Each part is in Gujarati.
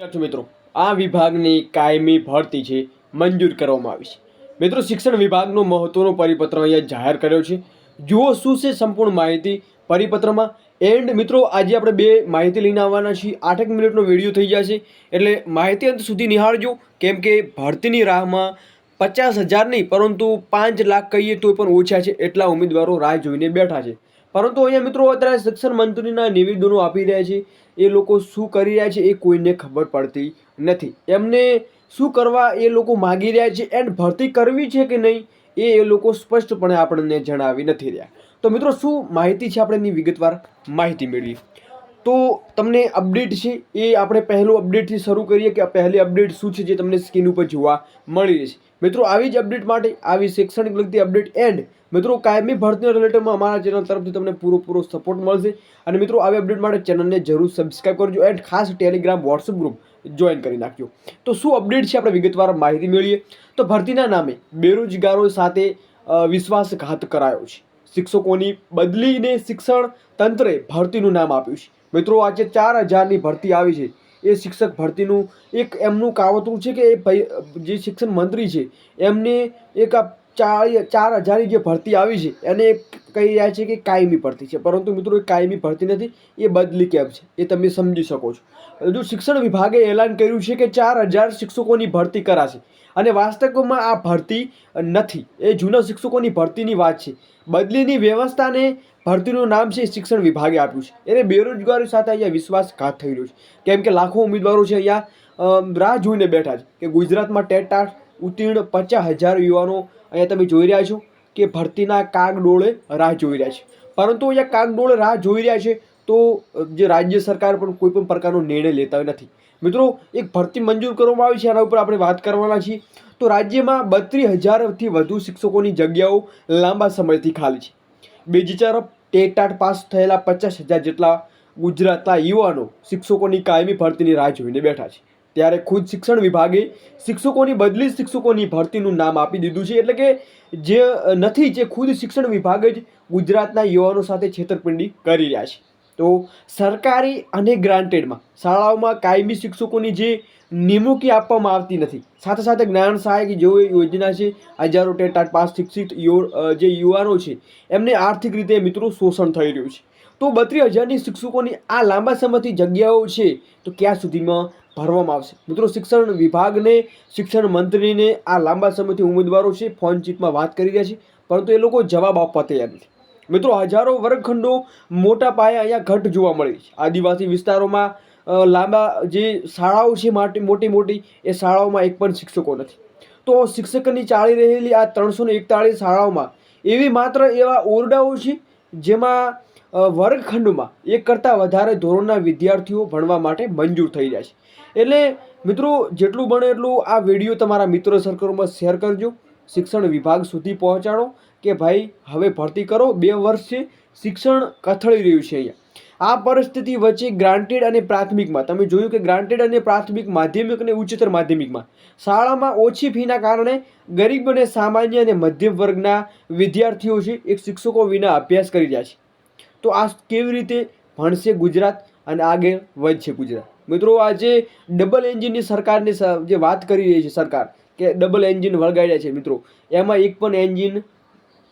વિદ્યાર્થી મિત્રો, આ વિભાગની કાયમી ભરતી છે, મંજૂર કરવામાં આવી છે. મિત્રો, શિક્ષણ વિભાગનો મહત્વનો પરિપત્ર અહીંયા જાહેર કર્યો છે. જુઓ શું છે સંપૂર્ણ માહિતી પરિપત્રમાં. એન્ડ મિત્રો, આજે આપણે બે માહિતી લઈને આવવાના છીએ. આઠેક મિનિટનો વીડિયો થઈ જશે, એટલે માહિતી અંત સુધી નિહાળજો. કેમ કે ભરતીની રાહમાં પચાસ હજાર નહીં, પરંતુ પાંચ લાખ કહીએ તો પણ ઓછા છે, એટલા ઉમેદવારો રાહ જોઈને બેઠા છે. પરંતુ અહીંયા મિત્રો, અત્યારે શિક્ષણ મંત્રીના નિવેદનો આપી રહ્યા છે. એ લોકો શું કરી રહ્યા છે એ કોઈને ખબર પડતી નથી. એમને શું કરવા એ લોકો માગી રહ્યા છે એન્ડ ભરતી કરવી છે કે નહીં એ એ લોકો સ્પષ્ટપણે આપણને જણાવી નથી રહ્યા. તો મિત્રો, શું માહિતી છે આપણે એની વિગતવાર માહિતી મેળવીએ તો તમને અપડેટ છે, એ આપણે પહેલું અપડેટથી શરૂ કરીએ કે પહેલી અપડેટ શું છે જે તમને સ્કીન ઉપર જોવા મળી રહેશે મિત્રો, આવી જ અપડેટ માટે આવી શૈક્ષણિક લગતી અપડેટ એન્ડ મિત્રો, કાયમી ભરતીના રિલેટેડમાં અમારા ચેનલ તરફથી તમને પૂરો સપોર્ટ મળશે. અને મિત્રો, આવી અપડેટ માટે ચેનલને જરૂર સબસ્ક્રાઈબ કરજો એન્ડ ખાસ ટેલિગ્રામ વોટ્સઅપ ગ્રુપ જોઈન કરી નાખજો. તો શું અપડેટ છે, આપણે વિગતવાર માહિતી મેળવીએ. તો ભરતીના નામે બેરોજગારો સાથે વિશ્વાસઘાત કરાયો છે. શિક્ષકોની બદલીને શિક્ષણ તંત્રે ભરતીનું નામ આપ્યું છે. મિત્રો, આજે ચાર હજારની ભરતી આવી છે. એ શિક્ષક ભરતીનું એક એમનું કાવતરું છે કે એ ભાઈ, જે શિક્ષણ મંત્રી છે, એમને એક આ ચાર ચાર હજારની જે ભરતી આવી છે, એને કહી રહ્યા છે કે કાયમી ભરતી છે. પરંતુ મિત્રો કાયમી ભરતી નથી, એ બદલી કેમ છે? એ તમે સમજી શકો છો. હજુ શિક્ષણ વિભાગે એલાન કર્યું છે કે ચાર હજાર શિક્ષકોની ભરતી કરાશે અને વાસ્તવમાં આ ભરતી નથી, એ જૂના શિક્ષકોની ભરતીની વાત છે. બદલીની વ્યવસ્થાને ભરતીનું નામ છે શિક્ષણ વિભાગે આપ્યું છે. એને બેરોજગારી સાથે અહીંયા વિશ્વાસઘાત થઈ રહ્યો છે. કેમ કે લાખો ઉમેદવારો છે અહીંયા રાહ જોઈને બેઠા છે કે ગુજરાતમાં ટાટ ઉત્તીર્ણ પચાસ હજાર યુવાનો અહીંયા તમે જોઈ રહ્યા છો. કે ભરતીના કાગડોળે રાહ જોઈ રહ્યા છે. પરંતુ અહીંયા કાગડોળે રાહ જોઈ રહ્યા છે તો જે રાજ્ય સરકાર પણ કોઈ પણ પ્રકારનો નિર્ણય લેતા નથી. મિત્રો, એક ભરતી મંજૂર કરવામાં આવી છે, આના ઉપર આપણે વાત કરવાના છીએ. તો રાજ્યમાં બત્રીસ હજારથી વધુ શિક્ષકોની જગ્યાઓ લાંબા સમયથી ખાલી છે. બીજી તરફ ટેટાટ પાસ થયેલા પચાસ હજાર જેટલા ગુજરાતના યુવાનો શિક્ષકોની કાયમી ભરતીની રાહ જોઈને બેઠા છે. ત્યારે ખુદ શિક્ષણ વિભાગે શિક્ષકોની બદલી શિક્ષકોની ભરતીનું નામ આપી દીધું છે. એટલે કે જે નથી, જે ખુદ શિક્ષણ વિભાગ જ ગુજરાતના યુવાનો સાથે છેતરપિંડી કરી રહ્યા છે. તો સરકારી અને ગ્રાન્ટેડમાં શાળાઓમાં કાયમી શિક્ષકોની જે નિમણૂકી આપવામાં આવતી નથી, સાથે સાથે જ્ઞાન સહાયક જેવી યોજના છે, હજારો ટેટાટ પાસ શિક્ષિત જે યુવાનો છે, એમને આર્થિક રીતે મિત્રો શોષણ થઈ રહ્યું છે. તો બત્રીસ હજારની શિક્ષકોની આ લાંબા સમયથી જગ્યાઓ છે, તો ક્યાં સુધીમાં ભરવામાં આવશે. મિત્રો, શિક્ષણ વિભાગને, શિક્ષણ મંત્રીને આ લાંબા સમયથી ઉમેદવારો છે, ફોન ચીટમાં વાત કરી રહ્યા છે, પરંતુ એ લોકો જવાબ આપવા તૈયાર નથી. મિત્રો, હજારો વર્ગખંડો મોટા પાયે અહીંયા ઘટ જોવા મળી છે. આદિવાસી વિસ્તારોમાં લાંબા જે શાળાઓ છે, માટે મોટી મોટી, એ શાળાઓમાં એક પણ શિક્ષકો નથી. તો શિક્ષકની ચાલી રહેલી આ ત્રણસો એકતાળીસ શાળાઓમાં એવી માત્ર એવા ઓરડાઓ છે, જેમાં વર્ગખંડમાં એક કરતાં વધારે ધોરણના વિદ્યાર્થીઓ ભણવા માટે મંજૂર થઈ જાય છે. એટલે મિત્રો, જેટલું બને એટલું આ વીડિયો તમારા મિત્રો સર્કલમાં શેર કરજો. શિક્ષણ વિભાગ સુધી પહોંચાડો કે ભાઈ, હવે ભરતી કરો. બે વર્ષથી શિક્ષણ કથળી રહ્યું છે અહીંયા. આ પરિસ્થિતિ વચ્ચે ગ્રાન્ટેડ અને પ્રાથમિકમાં, તમે જોયું કે ગ્રાન્ટેડ અને પ્રાથમિક માધ્યમિક અને ઉચ્ચતર માધ્યમિકમાં, શાળામાં ઓછી ફીના કારણે ગરીબ અને સામાન્ય અને મધ્યમ વર્ગના વિદ્યાર્થીઓ છે, એક શિક્ષકો વિના અભ્યાસ કરી રહ્યા છે. તો આ કેવી રીતે ભણશે ગુજરાત અને આગળ વધશે ગુજરાત? મિત્રો, આજે ડબલ એન્જિનની સરકારની જે વાત કરી રહી છે સરકાર, કે ડબલ એન્જિન વળગાડ્યા છે મિત્રો, એમાં એક પણ એન્જિન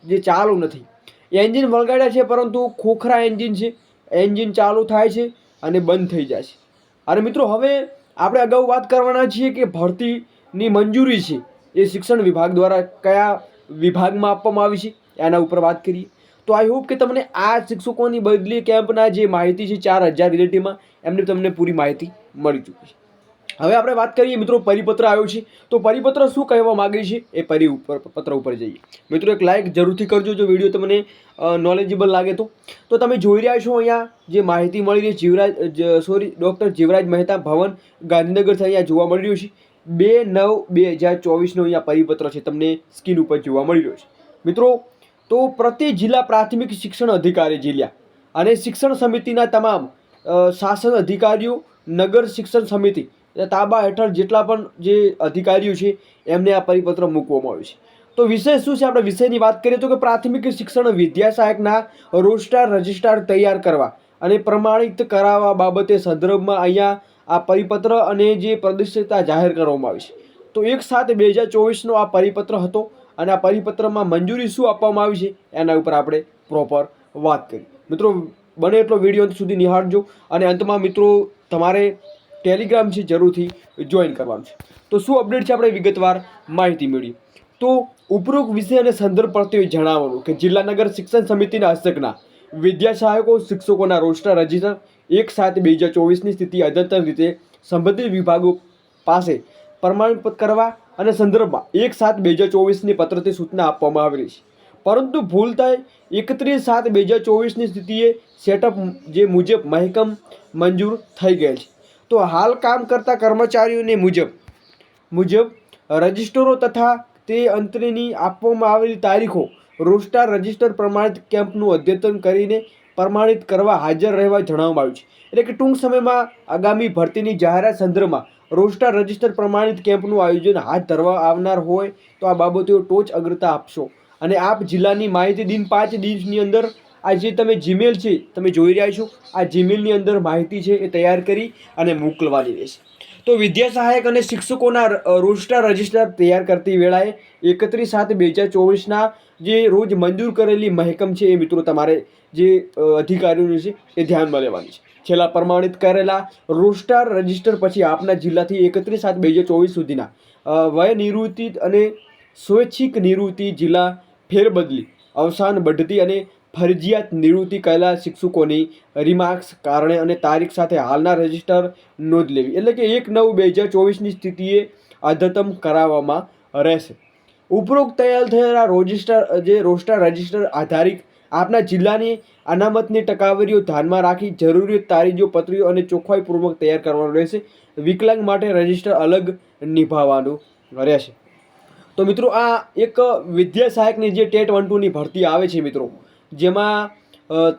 જે ચાલુ નથી. એન્જિન વળગાડ્યા છે પરંતુ ખોખરા એન્જિન છે એન્જિન ચાલુ થાય છે અને બંધ થઈ જાય છે. અને મિત્રો, હવે આપણે અગાઉ વાત કરવાના છીએ કે ભરતીની મંજૂરી છે એ શિક્ષણ વિભાગ દ્વારા કયા વિભાગમાં આપવામાં આવી છે? એના ઉપર વાત કરીએ. તો આઈ હોપ કે તમને આ શિક્ષકોની બદલી કેમ્પના જે માહિતી છે ચાર હજાર રિલેટિવમાં એમની તમને પૂરી માહિતી મળી ચૂકી છે. હવે આપણે વાત કરીએ, મિત્રો, પરિપત્ર આવ્યો છે. તો પરિપત્ર શું કહેવા માગે છે એ પરી ઉપર, પત્ર ઉપર જઈએ. મિત્રો, એક લાઇક જરૂરથી કરજો જો વીડિયો તમને નોલેજેબલ લાગે તો. તો તમે જોઈ રહ્યા છો અહીંયા જે માહિતી મળી રહી જીવરાજ સોરી ડૉક્ટર જીવરાજ મહેતા ભવન ગાંધીનગરથી અહીંયા જોવા મળી રહ્યું છે. બે નવ બે હજાર ચોવીસનો અહીંયા પરિપત્ર છે, તમને સ્કીન ઉપર જોવા મળી રહ્યો છે. મિત્રો તો પ્રતિ જિલ્લા પ્રાથમિક શિક્ષણ અધિકારી જિલ્લા અને શિક્ષણ સમિતિના તમામ શાસન અધિકારીઓ, નગર શિક્ષણ સમિતિ તાબા હેઠળ જેટલા પણ જે અધિકારીઓ છે, એમને આ પરિપત્ર મૂકવામાં આવ્યું છે. તો વિષય શું છે? આપણે વિષયની વાત કરીએ તો કે પ્રાથમિક શિક્ષણ વિદ્યા સહાયકના રોસ્ટાર રજિસ્ટાર તૈયાર કરવા અને પ્રમાણિત કરાવવા બાબતે સંદર્ભમાં અહીંયા આ પરિપત્ર અને જે પ્રદર્શિતતા જાહેર કરવામાં આવી છે. તો એક સાત બે હજાર ચોવીસનો આ પરિપત્ર હતો. અને આ પરિપત્રમાં મંજૂરી શું આપવામાં આવી છે, એના ઉપર આપણે પ્રોપર વાત કરી. મિત્રો, બને એટલો વીડિયો અંત સુધી નિહાળજો અને અંતમાં મિત્રો, તમારે ટેલિગ્રામ છે જરૂરથી જોઈન કરવાનું છે. તો શું અપડેટ છે આપણે વિગતવાર માહિતી મેળવી. તો ઉપરોક્ત વિષય અને સંદર્ભ પ્રત્યે જણાવવાનું કે જિલ્લા નગર શિક્ષણ સમિતિના હસ્તકના વિદ્યા સહાયકો શિક્ષકોના રોસ્ટર રજિસ્ટર એક સાત બે હજાર ચોવીસની સ્થિતિ અદ્યતન રીતે સંબંધિત વિભાગો પાસે પ્રમાણિત કરવા અને સંદર્ભમાં એક સાત બે હજાર ચોવીસની પત્રથી સૂચના આપવામાં આવેલી છે. પરંતુ ભૂલ એકત્રીસ સાત બે હજાર ચોવીસની સ્થિતિએ સેટઅપ જે મુજબ મહેકમ મંજૂર થઈ ગયેલ છે. તો હાલ કામ કરતા કર્મચારીઓને મુજબ મુજબ રજિસ્ટરો તથા તે અંતરેની આપવામાં આવેલી તારીખો રોસ્ટાર રજિસ્ટર પ્રમાણિત કેમ્પનું અદ્યતન કરીને પ્રમાણિત કરવા હાજર રહેવા જણાવવામાં આવ્યું છે. એટલે કે ટૂંક સમયમાં આગામી ભરતીની જાહેરાત સંદર્ભમાં રોસ્ટાર રજિસ્ટર પ્રમાણિત કેમ્પનું આયોજન હાથ ધરવા આવનાર હોય તો આ બાબતો ટોચ અગ્રતા આપશો. અને આપ જિલ્લાની માહિતી દિન પાંચ દિવસની અંદર આ જે તમે જીમેલ છે, તમે જોઈ રહ્યા છો, આ જીમેલની અંદર માહિતી છે એ તૈયાર કરી અને મોકલવાની રહેશે. તો વિદ્યા સહાયક અને શિક્ષકોના રોસ્ટર રજિસ્ટર તૈયાર કરતી વેળાએ એકત્રીસ સાત બે હજાર ચોવીસના જે રોજ મંજૂર કરેલી મહેકમ છે એ મિત્રો તમારે જે અધિકારીઓની છે એ ધ્યાનમાં લેવાની છે. છેલ્લા પ્રમાણિત કરેલા રોસ્ટર રજિસ્ટર પછી આપના જિલ્લાથી એકત્રીસ સાત બે હજાર ચોવીસ સુધીના વય નિવૃત્તિ અને સ્વૈચ્છિક નિવૃત્તિ જિલ્લા ફેરબદલી અવસાન બઢતી અને ફરજિયાત નિવૃત્તિ કરેલા શિક્ષકોની રિમાર્ક્સ કારણે અને તારીખ સાથે હાલના રજિસ્ટર નોંધ લેવી. એટલે કે એક નવ બે હજાર ચોવીસની સ્થિતિએ અદ્યતમ કરાવવામાં રહેશે. ઉપરોક્ત તૈયાર થયેલા રોજિસ્ટર જે રોસ્ટર રજિસ્ટર આધારિત આપના જિલ્લાની અનામતની ટકાવારીઓ ધ્યાનમાં રાખી જરૂરી તારીખો, પત્રીઓ અને ચોખ્ખાઈપૂર્વક તૈયાર કરવાનું રહેશે. વિકલાંગ માટે રજિસ્ટર અલગ નિભાવવાનું રહેશે. તો મિત્રો, આ એક વિદ્યા સહાયકની જે ટેટ વન ટુની ભરતી આવે છે મિત્રો જેમાં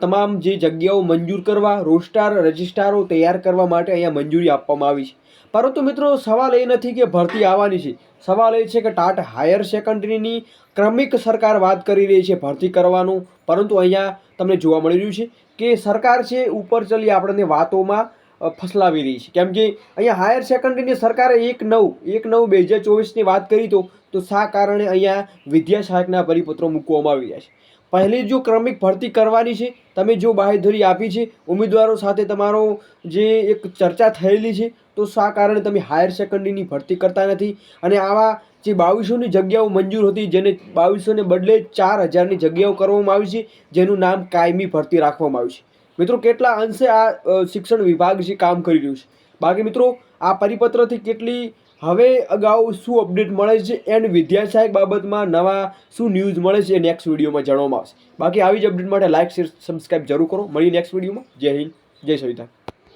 તમામ જે જગ્યાઓ મંજૂર કરવા, રોસ્ટાર રજિસ્ટ્રારો તૈયાર કરવા માટે અહીંયા મંજૂરી આપવામાં આવી છે. પરંતુ મિત્રો, સવાલ એ નથી કે ભરતી આવવાની છે. સવાલ એ છે કે ટાટ હાયર સેકન્ડરીની ક્રમિક સરકાર વાત કરી રહી છે ભરતી કરવાનું. પરંતુ અહીંયા તમને જોવા મળી રહ્યું છે કે સરકાર છે, ઉપર ચલી આપણને વાતોમાં ફસલાવી રહી છે. કેમ કે અહીંયા હાયર સેકન્ડરીની સરકારે એક નવ એક નવ બે હજાર ચોવીસની વાત કરી તો તો શા કારણે અહીંયા વિદ્યા સહાયકના પરિપત્રો મૂકવામાં આવી રહ્યા છે? પહેલી જો ક્રમિક ભરતી કરવાની છે, તમે જો બાહેધરી આપી છે, ઉમેદવારો સાથે તમારો જે એક ચર્ચા થયેલી છે, તો શા કારણે તમે હાયર સેકન્ડરીની ભરતી કરતા નથી? અને આવા જે બાવીસોની જગ્યાઓ મંજૂર હતી, જેને બાવીસોને બદલે ચાર હજારની જગ્યાઓ કરવામાં આવી છે, જેનું નામ કાયમી ભરતી રાખવામાં આવ્યું છે. મિત્રો, કેટલા અંશે આ શિક્ષણ વિભાગ છે કામ કરી રહ્યું છે? બાકી મિત્રો, આ પરિપત્રથી કેટલી હવે અગાઉ શું અપડેટ મળે છે એન્ડ વિદ્યા સહાયક બાબતમાં નવા શું ન્યૂઝ મળે છે એ નેક્સ્ટ વિડીયોમાં જાણવામાં આવશે. બાકી આવી જ અપડેટ માટે લાઇક શેર સબસ્ક્રાઇબ જરૂર કરો. મળીએ નેક્સ્ટ વિડીયોમાં જય હિન્દ, જય સંવિધાન